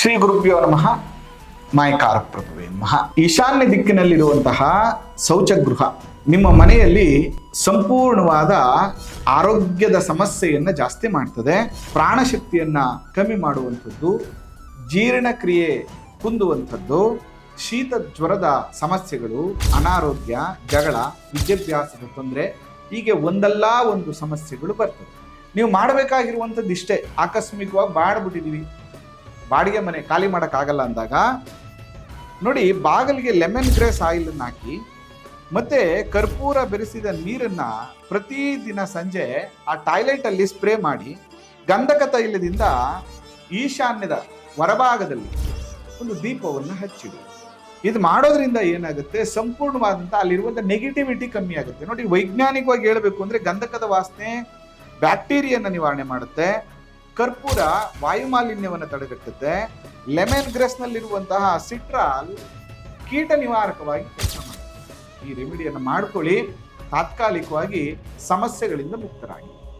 ಶ್ರೀ ಗುರುಭ್ಯೋ ನಮಃ. ಮಾಯಕಾರ ಪ್ರಭುವೇ ನಮಃ. ಈಶಾನ್ಯ ದಿಕ್ಕಿನಲ್ಲಿರುವಂತಹ ಶೌಚಗೃಹ ನಿಮ್ಮ ಮನೆಯಲ್ಲಿ ಸಂಪೂರ್ಣವಾದ ಆರೋಗ್ಯದ ಸಮಸ್ಯೆಯನ್ನು ಜಾಸ್ತಿ ಮಾಡ್ತದೆ. ಪ್ರಾಣಶಕ್ತಿಯನ್ನ ಕಮ್ಮಿ ಮಾಡುವಂಥದ್ದು, ಜೀರ್ಣಕ್ರಿಯೆ ಕುಂದುವಂಥದ್ದು, ಶೀತ ಜ್ವರದ ಸಮಸ್ಯೆಗಳು, ಅನಾರೋಗ್ಯ, ಜಗಳ, ವಿದ್ಯಾಭ್ಯಾಸದ ತೊಂದರೆ ಹೀಗೆ ಒಂದಲ್ಲ ಒಂದು ಸಮಸ್ಯೆಗಳು ಬರ್ತದೆ. ನೀವು ಮಾಡಬೇಕಾಗಿರುವಂಥದ್ದು ಇಷ್ಟೇ ಆಕಸ್ಮಿಕವಾಗಿ ಬಾಡ್ಬಿಟ್ಟಿದೀವಿ ಬಾಡಿಗೆ ಮನೆ ಖಾಲಿ ಮಾಡೋಕ್ಕಾಗಲ್ಲ ಅಂದಾಗ ನೋಡಿ ಬಾಗಿಲಿಗೆ ಲೆಮನ್ ಗ್ರೇಸ್ ಆಯಿಲನ್ನು ಹಾಕಿ, ಮತ್ತೆ ಕರ್ಪೂರ ಬೆರೆಸಿದ ನೀರನ್ನ ಪ್ರತಿದಿನ ಸಂಜೆ ಆ ಟಾಯ್ಲೆಟ್ ಅಲ್ಲಿ ಸ್ಪ್ರೇ ಮಾಡಿ ಗಂಧಕ ತೈಲದಿಂದ ಈಶಾನ್ಯದ ಹೊರಭಾಗದಲ್ಲಿ ಒಂದು ದೀಪವನ್ನು ಹಚ್ಚಿಡಿ. ಇದು ಮಾಡೋದ್ರಿಂದ ಏನಾಗುತ್ತೆ? ಸಂಪೂರ್ಣವಾದಂಥ ಅಲ್ಲಿರುವಂಥ ನೆಗೆಟಿವಿಟಿ ಕಮ್ಮಿ ಆಗುತ್ತೆ. ನೋಡಿ ವೈಜ್ಞಾನಿಕವಾಗಿ ಹೇಳಬೇಕು ಅಂದ್ರೆ ಗಂಧಕದ ವಾಸನೆ ಬ್ಯಾಕ್ಟೀರಿಯನ್ನ ನಿವಾರಣೆ ಮಾಡುತ್ತೆ. ಕರ್ಪೂರ ವಾಯುಮಾಲಿನ್ಯವನ್ನು ತಡೆಗಟ್ಟುತ್ತೆ. ಲೆಮನ್ ಗ್ರೆಸ್ನಲ್ಲಿರುವಂತಹ ಸಿಟ್ರಾಲ್ ಕೀಟ ನಿವಾರಕವಾಗಿ ಕೆಲಸ ಮಾಡುತ್ತೆ ಈ ರೆಮಿಡಿಯನ್ನು ಮಾಡ್ಕೊಳ್ಳಿ. ತಾತ್ಕಾಲಿಕವಾಗಿ ಸಮಸ್ಯೆಗಳಿಂದ ಮುಕ್ತರಾಗಿ.